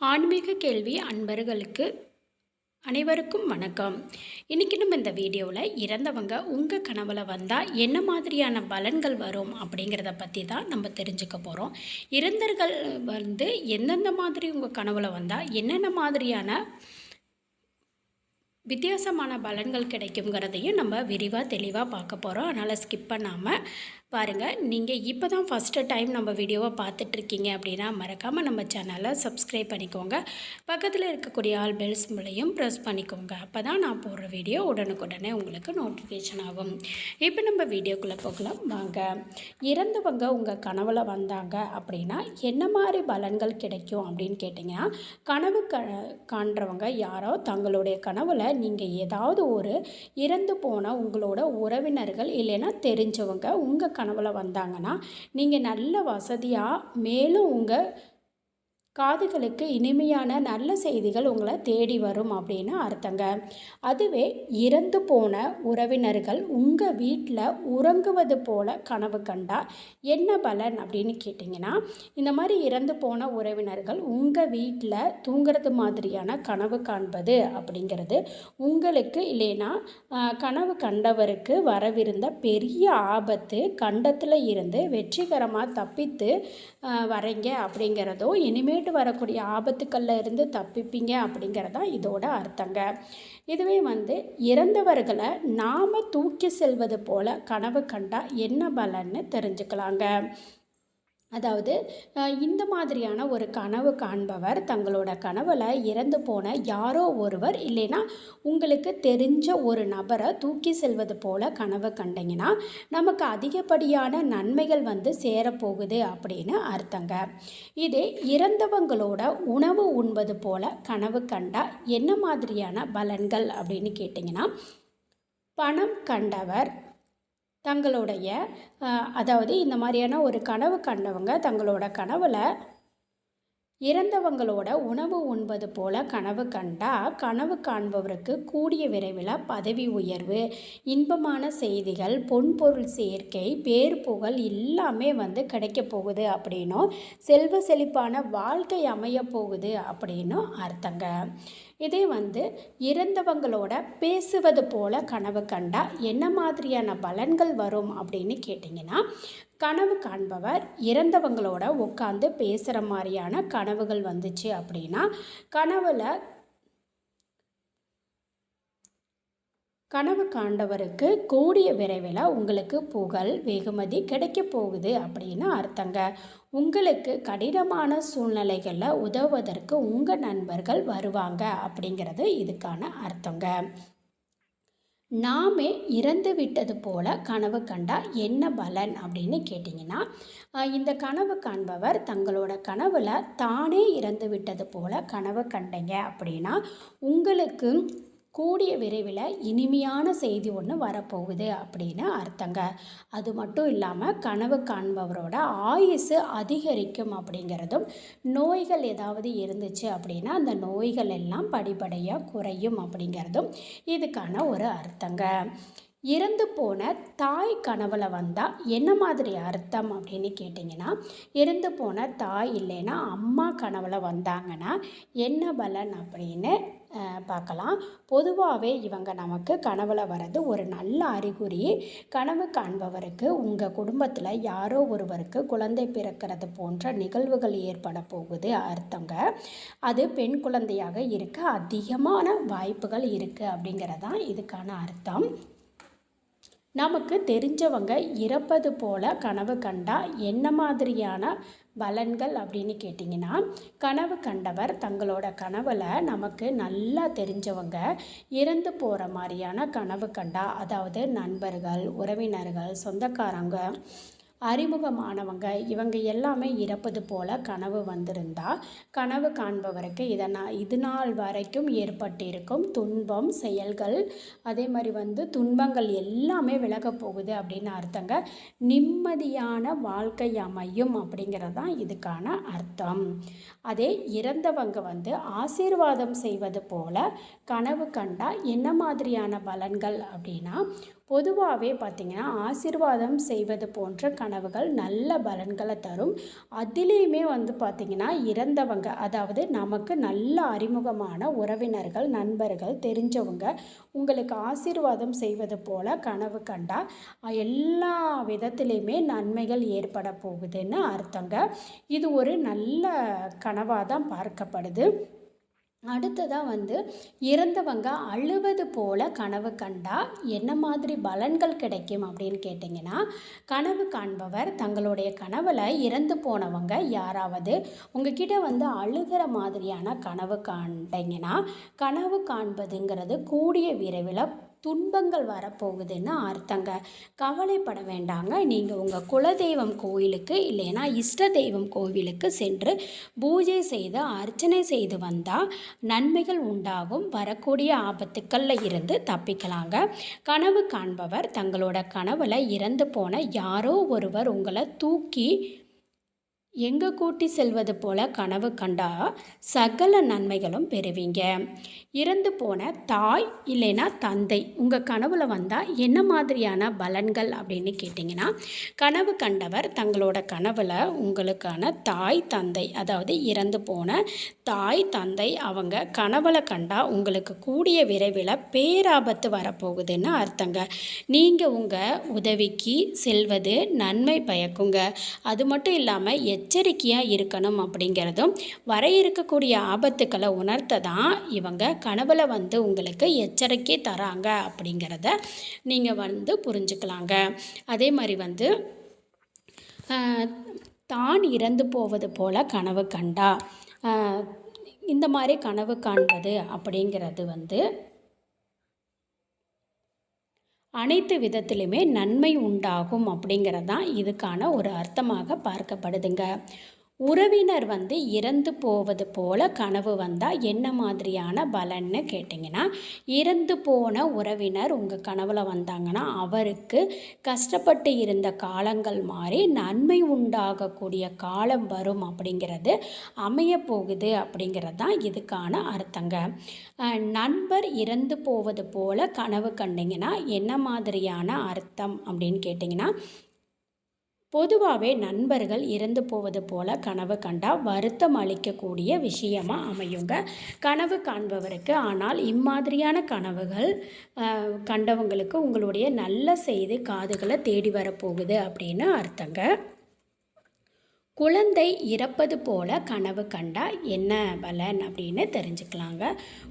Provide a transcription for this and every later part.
ஆன்மீக கேள்வி அன்பர்களுக்கு அனைவருக்கும் வணக்கம். இன்றைக்கி நம்ம இந்த வீடியோவில் இறந்தவங்க உங்கள் கனவில் வந்தால் என்ன மாதிரியான பலன்கள் வரும் அப்படிங்கிறத பற்றி தான் நம்ம தெரிஞ்சுக்க போகிறோம் இறந்தர்கள் வந்து எந்தெந்த மாதிரி உங்கள் கனவில் வந்தால் என்னென்ன மாதிரியான வித்தியாசமான பலன்கள் கிடைக்குங்கிறதையும் நம்ம விரிவாக தெளிவாக பார்க்க போகிறோம் அதனால் ஸ்கிப் பண்ணாமல் பாருங்கள் நீங்கள் இப்போ தான் ஃபஸ்ட்டு டைம் நம்ம வீடியோவை பார்த்துட்ருக்கீங்க அப்படின்னா மறக்காமல் நம்ம சேனலை சப்ஸ்கிரைப் பண்ணிக்கோங்க. பக்கத்தில் இருக்கக்கூடிய ஆல் பெல்ஸ் மூலையும் ப்ரெஸ் பண்ணிக்கோங்க. அப்போ தான் நான் போடுற வீடியோ உடனுக்குடனே உங்களுக்கு நோட்டிஃபிகேஷன் ஆகும். இப்போ நம்ம வீடியோக்குள்ளே போகலாம். வாங்க. இறந்தவங்க உங்கள் கனவில் வந்தாங்க அப்படின்னா என்ன மாதிரி பலன்கள் கிடைக்கும் அப்படின்னு கேட்டிங்கன்னா கனவு க காண்றவங்க யாரோ தங்களுடைய கனவில் நீங்கள் ஏதாவது ஒரு இறந்து போன உங்களோட உறவினர்கள் இல்லைன்னா தெரிஞ்சவங்க உங்கள் கனவில் வந்தாங்கன்னா நீங்கள் நல்ல வசதியாக மேலும் உங்கள் காதுகளுக்கு இனிமையான நல்ல செய்திகள் உங்களை தேடி வரும் அப்படின்னு அர்த்தங்க. அதுவே இறந்து போன உறவினர்கள் உங்கள் வீட்டில் உறங்குவது போல கனவு கண்டா என்ன பலன் அப்படின்னு கேட்டிங்கன்னா இந்த மாதிரி இறந்து போன உறவினர்கள் உங்கள் வீட்டில் தூங்குறது மாதிரியான கனவு காண்பது அப்படிங்கிறது உங்களுக்கு இல்லைன்னா கனவு கண்டவருக்கு வரவிருந்த பெரிய ஆபத்து கண்டத்தில் இருந்து வெற்றிகரமாக தப்பித்து வரீங்க அப்படிங்கிறதோ இனிமேட்டு வரக்கூடிய ஆபத்துக்களில் இருந்து தப்பிப்பீங்க அப்படிங்கிறதான் இதோட அர்த்தங்க. இதுவே வந்து இறந்தவர்களை நாம் தூக்கி செல்வது போல கனவு கண்டா என்ன பலன்னு தெரிஞ்சுக்கலாங்க. அதாவது இந்த மாதிரியான ஒரு கனவு காண்பவர் தங்களோட கனவில் இறந்து போன யாரோ ஒருவர் இல்லைன்னா உங்களுக்கு தெரிஞ்ச ஒரு நபரை தூக்கி செல்வது போல கனவு கண்டிங்கன்னா நமக்கு அதிகப்படியான நன்மைகள் வந்து சேரப்போகுது அப்படின்னு அர்த்தங்க. இதே இறந்தவங்களோட உணவு உண்பது போல கனவு கண்டால் என்ன மாதிரியான பலன்கள் அப்படின்னு கேட்டிங்கன்னா பணம் கண்டவர் தங்களுடைய அதாவது இந்த மாதிரியான ஒரு கனவு கண்டவங்க தங்களோட கனவில் இறந்தவங்களோட உணவு உண்பது போல கனவு கண்டா கனவு காண்பவருக்கு கூடிய விரைவில் பதவி உயர்வு இன்பமான செய்திகள் பொன்பொருள் சேர்க்கை பேர் புகழ் எல்லாமே வந்து கிடைக்க போகுது அப்படின்னும் செல்வ செழிப்பான வாழ்க்கை அமைய போகுது அப்படின்னும் அர்த்தங்க. இதே வந்து இறந்தவங்களோட பேசுவது போல கனவு கண்டா என்ன மாதிரியான பலன்கள் வரும் அப்படின்னு கேட்டிங்கன்னா கனவு காண்பவர் இறந்தவங்களோட உட்காந்து பேசுகிற மாதிரியான கனவுகள் வந்துச்சு அப்படின்னா கனவில் கனவு காண்டவருக்கு கூடிய விரைவில் உங்களுக்கு புகழ் வெகுமதி கிடைக்க போகுது அப்படின்னு அர்த்தங்க. உங்களுக்கு கடினமான சூழ்நிலைகளில் உதவுவதற்கு உங்கள் நண்பர்கள் வருவாங்க அப்படிங்கிறது இதுக்கான அர்த்தங்க. நாமே இறந்து விட்டது போல கனவு கண்டா என்ன பலன் அப்படின்னு கேட்டிங்கன்னா இந்த கனவு காண்பவர் தங்களோட கனவில் தானே இறந்து விட்டது போல கனவு கண்டீங்க அப்படின்னா உங்களுக்கு கூடிய விரைவில் இனிமையான செய்தி ஒன்று வரப்போகுது அப்படின்னு அர்த்தங்க. அது மட்டும் இல்லாமல் கனவு காண்பவரோட ஆயுசு அதிகரிக்கும் அப்படிங்கிறதும் நோய்கள் ஏதாவது இருந்துச்சு அப்படின்னா அந்த நோய்கள் எல்லாம் படிப்படியாக குறையும் அப்படிங்கிறதும் இதுக்கான ஒரு அர்த்தங்க. இறந்து போன தாய் கனவுல வந்தால் என்ன மாதிரி அர்த்தம் அப்படின்னு கேட்டிங்கன்னா இறந்து போன தாய் இல்லைன்னா அம்மா கனவுல வந்தாங்கன்னா என்ன பலன் அப்படின்னு பார்க்கலாம். பொதுவாகவே இவங்க நமக்கு கனவுல வர்றது ஒரு நல்ல அறிகுறி. கனவு காண்பவருக்கு உங்கள் குடும்பத்தில் யாரோ ஒருவருக்கு குழந்தை பிறக்கிறது போன்ற நிகழ்வுகள் ஏற்பட போகுது அர்த்தங்க. அது பெண் குழந்தையாக இருக்க அதிகமான வாய்ப்புகள் இருக்குது அப்படிங்கிறதான் இதுக்கான அர்த்தம். நமக்கு தெரிஞ்சவங்க இறப்பது போல கனவு கண்டா என்ன மாதிரியான பலன்கள் அப்படின்னு கேட்டிங்கன்னா கனவு கண்டவர் தங்களோட கனவில் நமக்கு நல்லா தெரிஞ்சவங்க இறந்து போகிற மாதிரியான கனவு கண்டா அதாவது நண்பர்கள் உறவினர்கள் சொந்தக்காரங்க அறிமுகமானவங்க. இவங்க எல்லாமே இறப்பது போல கனவு வந்திருந்தா கனவு காண்பவருக்கு இதனால் இது நாள் வரைக்கும் ஏற்பட்டிருக்கும் துன்பம் செயல்கள் அதே மாதிரி வந்து துன்பங்கள் எல்லாமே விலகப் போகுது அப்படின்னு அர்த்தங்க. நிம்மதியான வாழ்க்கை அமையும் அப்படிங்கிறது தான் இதுக்கான அர்த்தம். அதே இறந்தவங்க வந்து ஆசீர்வாதம் செய்வது போல கனவு கண்டா என்ன மாதிரியான பலன்கள் அப்படின்னா பொதுவாகவே பார்த்திங்கன்னா ஆசிர்வாதம் செய்வது போன்ற கனவுகள் நல்ல பலன்களை தரும். அதிலேயுமே வந்து பார்த்திங்கன்னா இறந்தவங்க அதாவது நமக்கு நல்ல அறிமுகமான உறவினர்கள் நண்பர்கள் தெரிஞ்சவங்க உங்களுக்கு ஆசீர்வாதம் செய்வது போல கனவு கண்டால் எல்லா விதத்துலேயுமே நன்மைகள் ஏற்பட போகுதுன்னு அர்த்தங்க. இது ஒரு நல்ல கனவாக தான் பார்க்கப்படுது. அடுத்ததாக வந்து இறந்தவங்க அழுவது போல கனவு கண்டா என்ன மாதிரி பலன்கள் கிடைக்கும் அப்படின்னு கேட்டிங்கன்னா கனவு காண்பவர் தங்களுடைய கனவில் இறந்து போனவங்க யாராவது உங்ககிட்ட வந்து அழுகிற மாதிரியான கனவு காண்டிங்கன்னா கனவு காண்பதுங்கிறது கூடிய விரைவில் துன்பங்கள் வரப்போகுதுன்னு அர்த்தங்க. கவலைப்பட வேண்டாங்க. நீங்கள் உங்கள் குலதெய்வம் கோயிலுக்கு இல்லைன்னா இஷ்ட தெய்வம் கோவிலுக்கு சென்று பூஜை செய்து அர்ச்சனை செய்து வந்தால் நன்மைகள் உண்டாகும். வரக்கூடிய ஆபத்துக்களில் இருந்து தப்பிக்கலாங்க. கனவு காண்பவர் தங்களோட கனவில் இறந்து போன யாரோ ஒருவர் உங்களை தூக்கி எங்கே கூட்டி செல்வது போல கனவு கண்டா சகல நன்மைகளும் பெறுவீங்க. இறந்து போன தாய் இல்லைன்னா தந்தை உங்கள் கனவில் வந்தால் என்ன மாதிரியான பலன்கள் அப்படின்னு கேட்டிங்கன்னா கனவு கண்டவர் தங்களோட கனவில் உங்களுக்கான தாய் தந்தை அதாவது இறந்து போன தாய் தந்தை அவங்க கனவுல கண்டா உங்களுக்கு கூடிய விரைவில் பேராபத்து வரப்போகுதுன்னு அர்த்தங்க. நீங்கள் உங்கள் உதவிக்கு செல்வது நன்மை பயக்குங்க. அது மட்டும் இல்லாமல் எச்சரிக்கையாக இருக்கணும் அப்படிங்கிறதும் வர இருக்கக்கூடிய ஆபத்துக்களை உணர்த்த தான் இவங்க கனவுல வந்து உங்களுக்கு எச்சரிக்கை தராங்க அப்படிங்கிறத நீங்கள் வந்து புரிஞ்சுக்கலாங்க. அதே மாதிரி வந்து தான் இறந்து போவது போல கனவு கண்டா. இந்த மாதிரி கனவு காண்பது அப்படிங்கிறது வந்து அனைத்து விதத்திலுமே நன்மை உண்டாகும் அப்படிங்கிறது தான் இதுக்கான ஒரு அர்த்தமாக பார்க்கப்படுதுங்க. உறவினர் வந்து இறந்து போவது போல கனவு வந்தால் என்ன மாதிரியான பலன்னு கேட்டிங்கன்னா இறந்து போன உறவினர் உங்கள் கனவில் வந்தாங்கன்னா அவருக்கு கஷ்டப்பட்டு இருந்த காலங்கள் மாறி நன்மை உண்டாகக்கூடிய காலம் வரும் அப்படிங்கிறது அமைய போகுது அப்படிங்கிறது தான் இதுக்கான அர்த்தங்க. நண்பர் இறந்து போவது போல கனவு கண்டிங்கன்னா என்ன மாதிரியான அர்த்தம் அப்படின்னு கேட்டிங்கன்னா பொதுவாகவே நண்பர்கள் இறந்து போவது போல கனவு கண்டால் வருத்தம் அளிக்கக்கூடிய விஷயமாக அமையுங்க. கனவு காண்பவருக்கு ஆனால் இம்மாதிரியான கனவுகள் கண்டவங்களுக்கு உங்களுடைய நல்ல செய்தி காதுகளை தேடி வரப்போகுது அப்படின்னு அர்த்தங்க. குழந்தை இறப்பது போல கனவு கண்டா என்ன பலன் அப்படின்னு தெரிஞ்சுக்கலாங்க.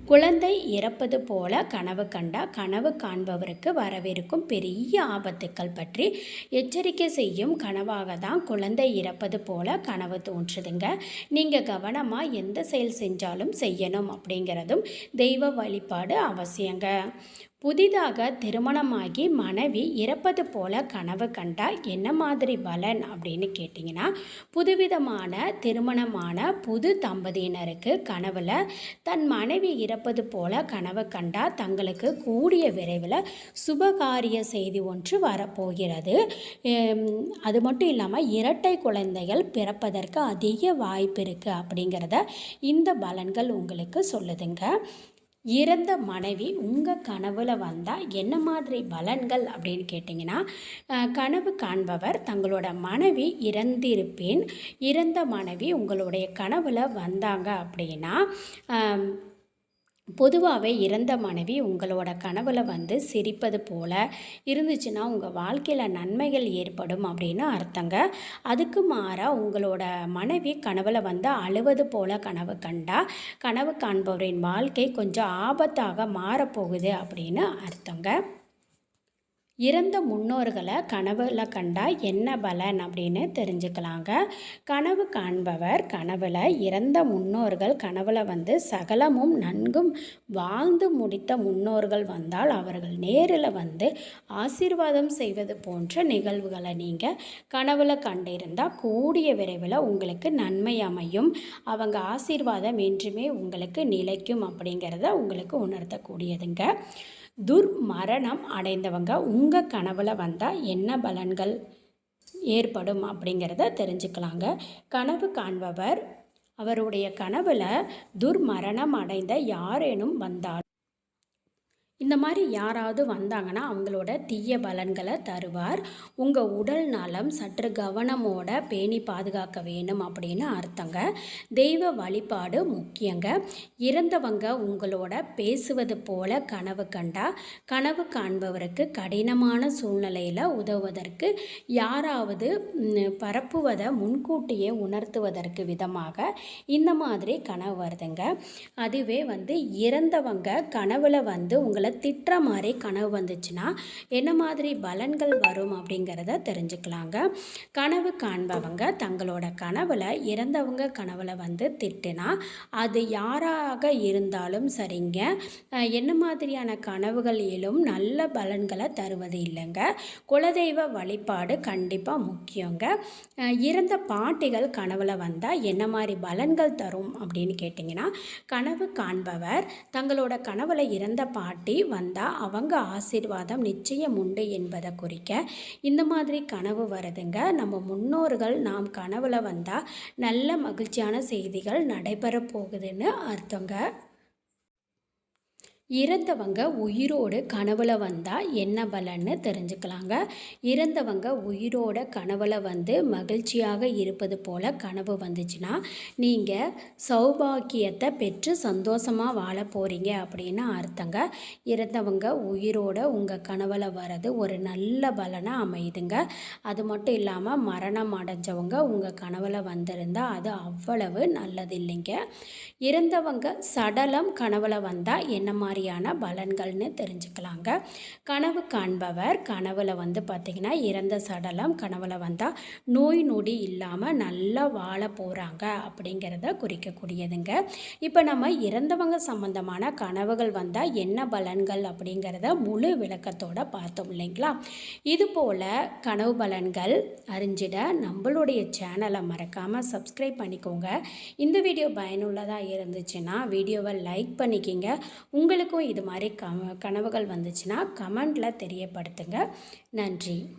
குழந்தை இறப்பது போல கனவு கண்டா கனவு காண்பவருக்கு வரவிருக்கும் பெரிய ஆபத்துக்கள் பற்றி எச்சரிக்கை செய்யும் கனவாக தான் குழந்தை இறப்பது போல கனவு தோன்றுதுங்க. நீங்கள் கவனமாக எந்த செயல் செஞ்சாலும் செய்யணும் அப்படிங்கிறதும் தெய்வ வழிபாடு அவசியங்க. புதிதாக திருமணமாகி மனைவி இறப்பது போல கனவு கண்டால் என்ன மாதிரி பலன் அப்படின்னு கேட்டிங்கன்னா புதுவிதமான திருமணமான புது தம்பதியினருக்கு கனவில் தன் மனைவி இறப்பது போல கனவு கண்டால் தங்களுக்கு கூடிய விரைவில் சுபகாரிய செய்தி ஒன்று வரப்போகிறது. அது மட்டும் இல்லாமல் இரட்டை குழந்தைகள் பிறப்பதற்கு அதிக வாய்ப்பு இருக்குது அப்படிங்கிறத இந்த பலன்கள் உங்களுக்கு சொல்லுதுங்க. இறந்த மனைவி உங்கள் கனவில் வந்தால் என்ன மாதிரி பலன்கள் அப்படின்னு கேட்டிங்கன்னா கனவு காண்பவர் தங்களோட மனைவி இறந்திருப்பேன். இறந்த மனைவி உங்களுடைய கனவில் வந்தாங்க அப்படின்னா பொதுவாகவே இறந்த மனைவி உங்களோட கனவில் வந்து சிரிப்பது போல் இருந்துச்சுன்னா உங்கள் வாழ்க்கையில் நன்மைகள் ஏற்படும் அப்படின்னு அர்த்தங்க. அதுக்கு மாறாக உங்களோட மனைவி கனவில் வந்து அழுவது போல் கனவு கண்டா கனவு காண்பவரின் வாழ்க்கை கொஞ்சம் ஆபத்தாக மாறப்போகுது அப்படின்னு அர்த்தங்க. இறந்த முன்னோர்களை கனவுல கண்டால் என்ன பலன் அப்படின்னு தெரிஞ்சுக்கலாங்க. கனவு காண்பவர் கனவில் இறந்த முன்னோர்கள் கனவில் வந்து சகலமும் நன்கும் வாழ்ந்து முடித்த முன்னோர்கள் வந்தால் அவர்கள் நேரில் வந்து ஆசீர்வாதம் செய்வது போன்ற நிகழ்வுகளை நீங்கள் கனவில் கண்டிருந்தால் கூடிய விரைவில் உங்களுக்கு நன்மை அமையும். அவங்க ஆசீர்வாதம் என்றுமே உங்களுக்கு நிலைக்கும் அப்படிங்கிறத உங்களுக்கு உணர்த்தக்கூடியதுங்க. துர்மரணம் அடைந்தவங்க உங்கள் கனவில் வந்தால் என்ன பலன்கள் ஏற்படும் அப்படிங்கிறத தெரிஞ்சுக்கலாங்க. கனவு காண்பவர் அவருடைய கனவில் துர்மரணம் அடைந்த யாரேனும் வந்தால் இந்த மாதிரி யாராவது வந்தாங்கன்னா அவங்களோட தீய பலன்களை தருவார். உங்கள் உடல் நலம் சற்று கவனமோட பேணி பாதுகாக்க வேணும் அப்படின்னு அர்த்தங்க. தெய்வ வழிபாடு முக்கியங்க. இறந்தவங்க உங்களோட பேசுவது போல கனவு கண்டா கனவு காண்பவருக்கு கடினமான சூழ்நிலையில் உதவுவதற்கு யாராவது பரப்புவதை முன்கூட்டியே உணர்த்துவதற்கு விதமாக இந்த மாதிரி கனவு வருதுங்க. அதுவே வந்து இறந்தவங்க கனவுல வந்து உங்களை திட்டுற மாதிரி கனவு வந்துச்சுன்னா என்ன மாதிரி பலன்கள் வரும் அப்படிங்கிறத தெரிஞ்சுக்கலாங்க. கனவு காண்பவங்க தங்களோட கனவில் இறந்தவங்க கனவில் வந்து திட்டுனா அது யாராக இருந்தாலும் சரிங்க. என்ன மாதிரியான கனவுகள் நல்ல பலன்களை தருவது இல்லைங்க. குலதெய்வ வழிபாடு கண்டிப்பாக முக்கியங்க. இறந்த பாட்டிகள் கனவில் வந்தால் என்ன மாதிரி பலன்கள் தரும் அப்படின்னு கேட்டிங்கன்னா கனவு காண்பவர் தங்களோட கனவில் இறந்த பாட்டி வந்தால் அவங்க ஆசீர்வாதம் நிச்சயம் உண்டு என்பதை குறிக்க இந்த மாதிரி கனவு வருதுங்க. நம்ம முன்னோர்கள் நாம் கனவுல வந்தால் நல்ல மகிழ்ச்சியான செய்திகள் நடைபெற போகுதுன்னு அர்த்தங்க. இறந்தவங்க உயிரோடு கனவுல வந்தால் என்ன பலன்னு தெரிஞ்சுக்கலாங்க. இறந்தவங்க உயிரோட கனவுல வந்து மகிழ்ச்சியாக இருப்பது போல் கனவு வந்துச்சுன்னா நீங்கள் சௌபாக்கியத்தை பெற்று சந்தோஷமாக வாழ போகிறீங்க அப்படின்னு அர்த்தங்க. இறந்தவங்க உயிரோட உங்கள் கனவுல வர்றது ஒரு நல்ல பலனாக அமையுதுங்க. அது மட்டும் இல்லாமல் மரணம் அடைஞ்சவங்க உங்கள் கனவுல வந்திருந்தால் அது அவ்வளவு நல்லது இல்லைங்க. இறந்தவங்க சடலம் கனவுல வந்தால் என்ன மாதிரி மாதிரியான பலன்கள்னு தெரிஞ்சுக்கலாங்க. கனவு காண்பவர் கனவில் வந்து பார்த்திங்கன்னா இறந்த சடலம் கனவில் வந்தால் நோய் நொடி இல்லாமல் நல்லா வாழ போகிறாங்க அப்படிங்கிறத குறிக்கக்கூடியதுங்க. இப்போ நம்ம இறந்தவங்க சம்பந்தமான கனவுகள் வந்தால் என்ன பலன்கள் அப்படிங்கிறத முழு விளக்கத்தோடு பார்த்தோம் இல்லைங்களா? இது போல் கனவு பலன்கள் அறிஞ்சிட நம்மளுடைய சேனலை மறக்காமல் சப்ஸ்கிரைப் பண்ணிக்கோங்க. இந்த வீடியோ பயனுள்ளதாக இருந்துச்சுன்னா வீடியோவை லைக் பண்ணிக்கிங்க. உங்களுக்கும் இது மாதிரி க கனவுகள் வந்துச்சுன்னா கமெண்டில் தெரியப்படுத்துங்க. நன்றி.